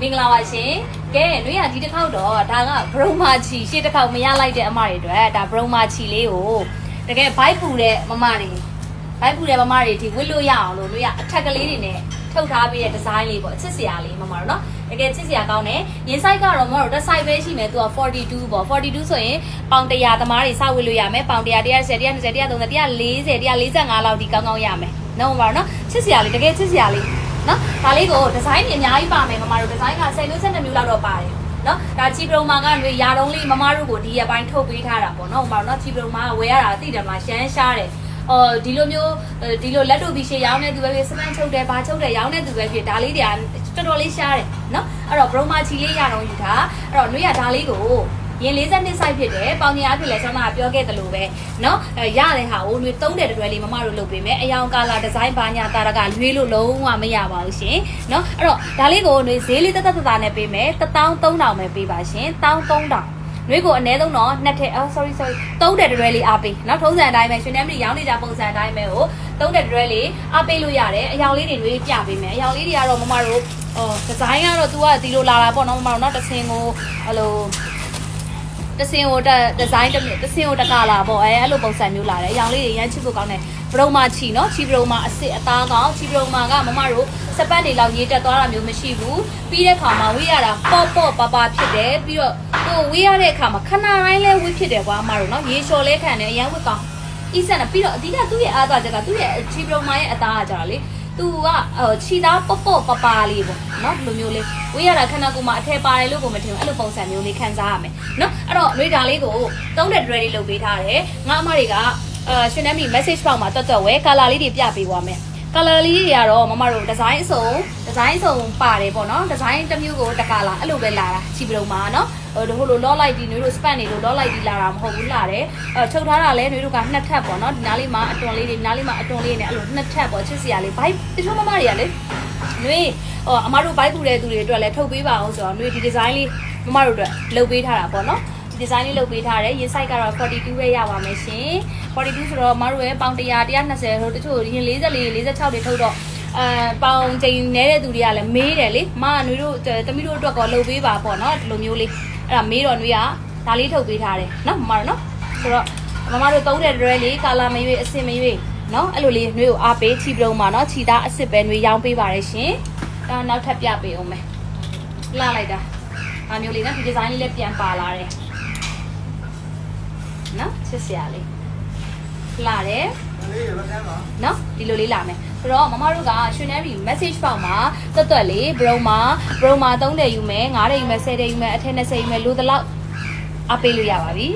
မင်္ဂလာပါရှင်ကဲနှွေးရဒီတစ်ခေါက်တော့ဒါကဘရုံမာချီရှေ့တစ်ခေါက်မရလိုက်တဲ့အမတွေအတွက်ဒါဘရုံမာချီလေးကိုတကယ်ဘိုက်ပူတဲ့မမတွေဘိုက်ပူတဲ့မမတွေဒီဝစ်လို့ရအောင်လို့နှွေးရအထက်ကလေးတွေနဲ့ထုတ်ထားပေးတဲ့ဒီဇိုင်းလေးပေါ့အချစ်စရာလေးမမတို့နော်တကယ်ချစ်စရာကောင်းတယ်ရင် site ကတော့မမတို့တစ် site ပဲရှိမယ်သူက42ပေါ့42ဆိုရင်ပေါင်100သမားတွေစဝစ်လို့ရမယ်ပေါင်100 130 120 130 140 145လောက်ဒီကောင်းကောင်းရမယ်နော်မမတို့နော်ချစ်စရာလေးတကယ်ချစ်စရာလေး နော်ဒါလေးကိုဒီဇိုင်းတွေအများကြီးပါမယ်မမတို့ဒီဇိုင်းက10မျိုး12မျိုးလောက်တော့ပါတယ်နော်ဒါချီပရုံမာကနေရာတုံးလေးမမတို့ကိုဒီရက်ပိုင်းထုတ်ပေးထားတာပေါ့နော်မမတို့နော်ချီပရုံမာကဝယ်ရတာသိတယ်မလားရှမ်းရှားတယ်အော်ဒီလိုမျိုးဒီလိုလက်တို့ပြီးရှေ့ရောင်းနေသူပဲဖြစ်စပန်ချုပ်တယ်ဘာချုပ်တယ်ရောင်းနေသူပဲဖြစ်ဒါလေးတွေကတော်တော်လေးရှားတယ်နော်အဲ့တော့ဘရုံမာချီလေးရတော့ယူတာအဲ့တော့နှွေးရဒါလေးကို ရင်42 site ဖြစ်တယ်ပေါင်ညာအဖြစ်လဲကျွန်တော်ကပြောခဲ့သလိုပဲเนาะရတဲ့ဟာကိုຫນွေသုံးတဲ့တွဲလေးမမတို့လုပ်ပေးမယ်အယောင်ကာလာဒီဇိုင်းဘာညာတာရကလွေးလို့လုံးဝမရပါဘူးရှင်เนาะအဲ့တော့ဒါလေးကိုຫນွေဈေးလေးတက်တက်တတာနဲ့ပေးမယ်13000ပဲပေးပါရှင်13000နှွေးကိုအနည်းဆုံးတော့နှစ်ထည့်အော် sorry sorry သုံးတဲ့တွဲလေးအားပေးเนาะထုံးစံအတိုင်းပဲရှင်နေမီရောင်းနေကြပုံစံအတိုင်းပဲကိုသုံးတဲ့တွဲလေးအားပေးလို့ရတယ်အယောင်လေးတွေနှွေးပြပေးမယ်အယောင်လေးတွေကတော့မမတို့ဟိုဒီဇိုင်းကတော့ तू ကဒီလိုလာတာပေါ့နော်မမတို့เนาะတစ်စင်ကိုဟိုလို တစင်ဟိုဒီဇိုင်းတစ်မျိုးတစင်ဟိုတကလာပေါ့အဲအဲ့လိုပုံစံမျိုးလာတယ်အရောင်လေးတွေရမ်းချစ်ဖို့ကောင်းတယ်ဘရုံမာချီနော်ချီဘရုံမာအစ်စ်အသားကောင်းချီဘရုံမာကမမတို့စပတ်တွေလောက်ရေးတက်သွားတာမျိုးမရှိဘူးပြီးတဲ့ခါမှာဝေးရတာပေါ့ပေါ့ပါပါဖြစ်တယ်ပြီးတော့ဟိုဝေးရတဲ့အခါမှာခဏတိုင်းလဲဝေးဖြစ်တယ်ကွာအမတို့နော်ရေလျှော်လဲခံတယ်အရန်ဝေးကောင်းအီဆန်ပြီးတော့အဓိကသူ့ရဲ့အားသာချက်ကသူ့ရဲ့ချီဘရုံမာရဲ့အသားကကြတော့လေ သူကခြီသားပေါ့ပေါ့ပပလေးပေါ့နော်ဒီလိုမျိုးလေးဝေးရတာခဏကိုမှအထည်ပါတယ်လို့ကိုမထင်ဘူးအဲ့လိုပုံစံမျိုးလေးခံစားရမယ်နော်အဲ့တော့နှွေးတာလေးကိုသုံးတဲ့ ready လုပ်ပေးထားတယ်ငါအမတွေကအာရှင်နမ်းမီ message box မှာတွတ်တွတ်ဝဲ color လေးတွေပြပေးသွားမယ် color လေးတွေကတော့မမတို့ design အစုံ design အစုံပါတယ်ပေါ့နော် design တစ်မျိုးကိုတစ်ကလာအဲ့လိုပဲလာတာချီပရုံမှာနော်ဟိုဟိုလို lock light ဒီနွေတို့ span တွေလို lock light ဒီလာတာမဟုတ်ဘူးလာတယ်အဲချုပ်ထားတာလဲနွေတို့ကနှစ်ထပ်ပေါ့နော်ဒီနားလေးမှာအတွန်လေးတွေနားလေးမှာအတွန်လေးနဲ့အဲ့လိုနှစ်ထပ်ပေါ့ချစ်စရာလေးဘိုက်တချို့မမတွေကလေနွေဟိုအမတို့ဘိုက်ပူတဲ့သူတွေအတွက်လည်းထုတ်ပေးပါအောင်ဆိုတော့နွေဒီ design လေးမမတို့အတွက်လုပ်ပေးထားတာပေါ့နော် ဒီဒီဇိုင်းလေးလုပ်ပေးထားတယ်ရင် site ကတော့42ပဲရပါမယ်ရှင်42ဆိုတော့အမတို့ရဲ့ပေါင်100 120ဟိုတချို့ရင်44 46တွေထုတ်တော့အဲပေါင်ချိန်နေတဲ့သူတွေကလည်းမေးတယ်လေမကနွေတို့တမီးတို့အတွက်ကောလုပ်ပေးပါပေါ့နော်ဒီလိုမျိုးလေးအဲ့ဒါမေးတော့နွေကဒါလေးထုတ်ပေးထားတယ်နော်မမတို့နော်ဆိုတော့မမတို့သုံးတဲ့ dress လေးကာလာမရွေးအစင်မရွေးနော်အဲ့လိုလေးနွေကိုအားပေးချီပရုံမှာနော်ချီသားအစ်စ်ပဲနွေရောင်းပေးပါတယ်ရှင်အဲနောက်ထပ်ပြပေးအောင်မယ်လှလိုက်တာအမျိုးလေးနော်ဒီဒီဇိုင်းလေးလည်းပြန်ပါလာတယ် နော်ချစ်စရာလေးလာတယ်နော်ဒီလိုလေးလာမယ်ဆိုတော့မမတို့ကရွှေနန်းရီ message ပေါက်မှာတွတ်တွတ်လေးဘရုံမှာဘရုံမှာ3တယ်ယူမယ်5တယ်ယူမယ်10တယ်ယူမယ်အထက်20ယူမယ်လိုသလောက်အပေးလို့ရပါပြီ